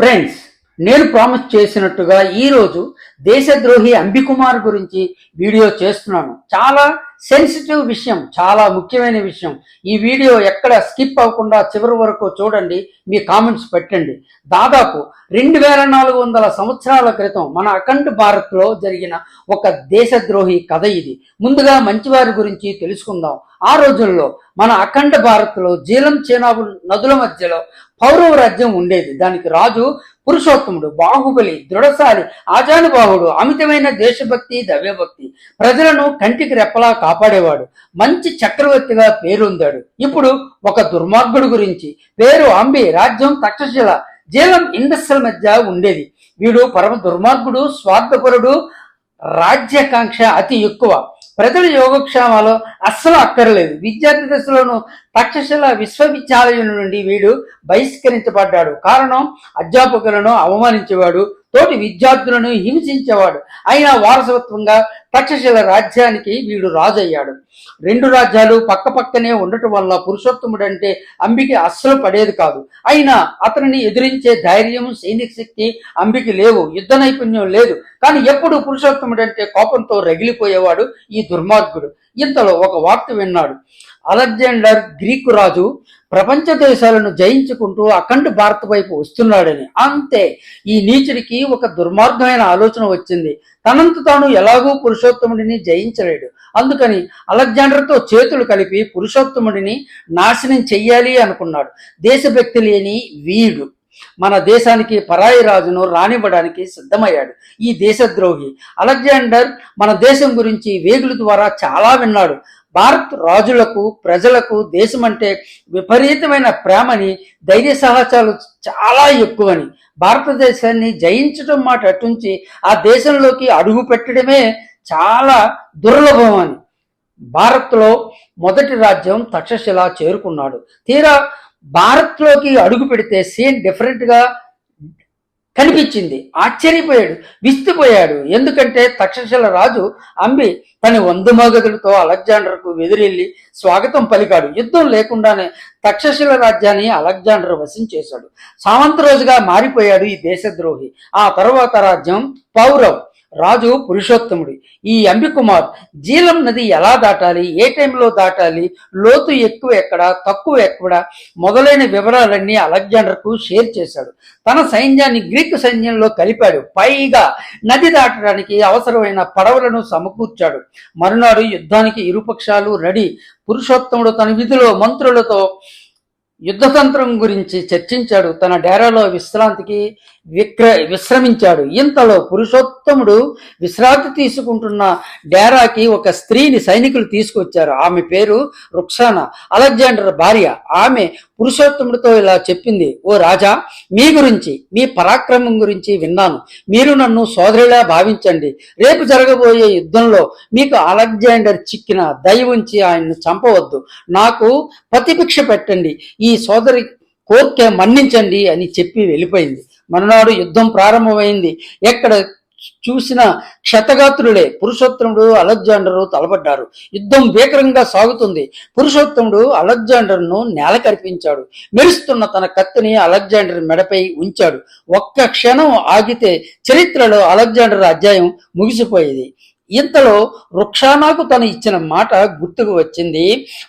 Friends నేను promise చేసినట్టుగా ఈరోజు దేశద్రోహి అంబికుమార్ గురించి వీడియో చేస్తున్నాను. చాలా సెన్సిటివ్ విషయం చాలా ముఖ్యమైన విషయం. ఈ వీడియో ఎక్కడ స్కిప్ అవ్వకుండా చివరి వరకు చూడండి మీ కామెంట్స్ పెట్టండి. దాదాపు రెండు వేల నాలుగు వందల సంవత్సరాల క్రితం మన అఖండ భారత్లో జరిగిన ఒక దేశద్రోహి కథ ఇది. ముందుగా మంచివారి గురించి తెలుసుకుందాం. ఆ రోజుల్లో మన అఖండ భారత్లో జీలం చేనాబు నదుల మధ్యలో పౌరవ రాజ్యం ఉండేది. దానికి రాజు పురుషోత్తముడు బాహుబలి దృఢశాలి ఆజానుబాహుడు అమితమైన దేశభక్తి దవ్యభక్తి ప్రజలను కంటికి రెప్పలా కాపాడేవాడు. మంచి చక్రవర్తిగా పేరొందాడు. ఇప్పుడు ఒక దుర్మార్గుడు గురించి. పేరు అంబి రాజ్యం తక్షశిల. జీలం ఇండస్ల మధ్య ఉండేది. వీడు పరమ దుర్మార్గుడు స్వార్థపరుడు రాజ్యాకాంక్ష అతి ఎక్కువ. ప్రజల యోగక్షేమాలు అస్సలు అక్కర్లేదు. విద్యార్థి దశలోను తక్షశిల విశ్వవిద్యాలయం నుండి వీడు బహిష్కరించబడ్డాడు. కారణం అధ్యాపకులను అవమానించేవాడు తోటి విద్యార్థులను హింసించేవాడు. అయినా వారసత్వంగా తక్షశిల రాజ్యానికి వీడు రాజు అయ్యాడు రెండు రాజ్యాలు పక్క పక్కనే ఉండటం వల్ల పురుషోత్తముడు అంటే అంబికి అస్సలు పడేది కాదు. అయినా అతనిని ఎదిరించే ధైర్యం సైనిక శక్తి అంబికి లేవు. యుద్ధ నైపుణ్యం లేదు. కానీ ఎప్పుడు పురుషోత్తముడు అంటే కోపంతో రగిలిపోయేవాడు ఈ దుర్మార్గుడు. ఇంతలో ఒక వార్త విన్నాడు. అలెగ్జాండర్ గ్రీకు రాజు ప్రపంచ దేశాలను జయించుకుంటూ అఖండ భారత్ వైపు వస్తున్నాడని. అంతే ఈ నీచుడికి ఒక దుర్మార్గమైన ఆలోచన వచ్చింది. తనంత తాను ఎలాగూ పురుషోత్తముడిని జయించలేడు. అందుకని అలెగ్జాండర్తో చేతులు కలిపి పురుషోత్తముడిని నాశనం చెయ్యాలి అనుకున్నాడు. దేశభక్తి లేని వీడు. మన దేశానికి పరాయి రాజును రానివ్వడానికి సిద్ధమయ్యాడు. ఈ దేశద్రోహి అలెగ్జాండర్ మన దేశం గురించి వేగుల ద్వారా చాలా విన్నాడు. భారత్ రాజులకు ప్రజలకు దేశం అంటే విపరీతమైన ప్రేమని ధైర్య సాహసాలు చాలా ఎక్కువని భారతదేశాన్ని జయించడం మాట అటుంచి ఆ దేశంలోకి అడుగు పెట్టడమే చాలా దుర్లభం అని భారత్లో మొదటి రాజ్యం తక్షశిల చేరుకున్నాడు. తీరా భారత్లోకి అడుగు పెడితే సీన్ డిఫరెంట్గా కనిపించింది. ఆశ్చర్యపోయాడు విస్తుపోయాడు. ఎందుకంటే తక్షశిల రాజు అంబి తన వందుమగదులతో అలెగ్జాండర్కు ఎదురెళ్ళి స్వాగతం పలికాడు. యుద్ధం లేకుండానే తక్షశిల రాజ్యాన్ని అలెగ్జాండర్ వశించేశాడు సామంత రోజుగా మారిపోయాడు ఈ దేశద్రోహి. ఆ తర్వాత రాజ్యం పౌరవ్. రాజు పురుషోత్తముడి. ఈ అంబికుమార్ జీలం నది ఎలా దాటాలి? ఏ టైంలో దాటాలి? లోతు ఎక్కువ ఎక్కడ? తక్కువ ఎక్కడ? మొదలైన వివరాలన్నీ అలెగ్జాండర్కు షేర్ చేశాడు. తన సైన్యాన్ని గ్రీకు సైన్యంలో కలిపాడు. పైగా నది దాటడానికి అవసరమైన పడవలను సమకూర్చాడు. మరునాడు యుద్ధానికి ఇరుపక్షాలు రెడీ. పురుషోత్తముడు తన విధిలో మంత్రులతో యుద్ధతంత్రం గురించి చర్చించాడు. తన డేరాలో విశ్రాంతికి విక్ర విశ్రమించాడు. ఇంతలో పురుషోత్తముడు విశ్రాంతి తీసుకుంటున్న డేరాకి ఒక స్త్రీని సైనికులు తీసుకొచ్చారు. ఆమె పేరు రుక్సానా అలెగ్జాండర్ భార్య. ఆమె పురుషోత్తముడితో ఇలా చెప్పింది ఓ రాజా మీ గురించి మీ పరాక్రమం గురించి విన్నాను. మీరు నన్ను సోదరులా భావించండి. రేపు జరగబోయే యుద్ధంలో మీకు అలెగ్జాండర్ చిక్కిన దయ ఉంచి ఆయన్ను చంపవద్దు. నాకు ప్రతిభిక్ష పెట్టండి. ఈ సోదరి కోర్కే మన్నించండి అని చెప్పి వెళ్ళిపోయింది. మరునాడు యుద్ధం ప్రారంభమైంది. ఎక్కడ చూసిన క్షతగాత్రులే. పురుషోత్తముడు అలెగ్జాండరు తలపడ్డారు యుద్ధం భీకరంగా సాగుతుంది. పురుషోత్తముడు అలెగ్జాండర్ను నేల కరిపించాడు మెరుస్తున్న తన కత్తిని అలెగ్జాండర్ మెడపై ఉంచాడు. ఒక్క క్షణం ఆగితే చరిత్రలో అలెగ్జాండర్ అధ్యాయం ముగిసిపోయేది. ఇంతలో రుక్షానాకు తను ఇచ్చిన మాట గుర్తుకు వచ్చింది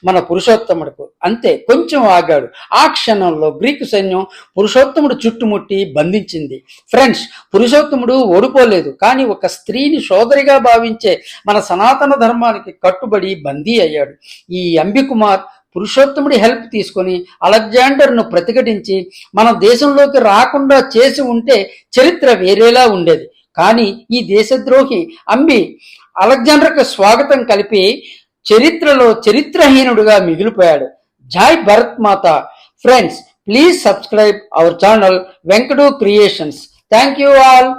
మన పురుషోత్తముడుకు. అంతే కొంచెం ఆగాడు. ఆ క్షణంలో గ్రీకు సైన్యం పురుషోత్తముడు చుట్టుముట్టి బంధించింది. ఫ్రెండ్స్ పురుషోత్తముడు ఓడిపోలేదు కానీ ఒక స్త్రీని సోదరిగా భావించే మన సనాతన ధర్మానికి కట్టుబడి బందీ అయ్యాడు. ఈ అంబికుమార్ పురుషోత్తముడి హెల్ప్ తీసుకొని అలెగ్జాండర్ను ప్రతిఘటించి మన దేశంలోకి రాకుండా చేసి ఉంటే చరిత్ర వేరేలా ఉండేది. కానీ ఈ దేశద్రోహి అంబి అలెగ్జాండర్కు స్వాగతం కలిపి చరిత్రలో చరిత్రహీనుడుగా మిగిలిపోయాడు. Jai Bharat Mata. Friends please subscribe our channel Venkatu creations. Thank you all.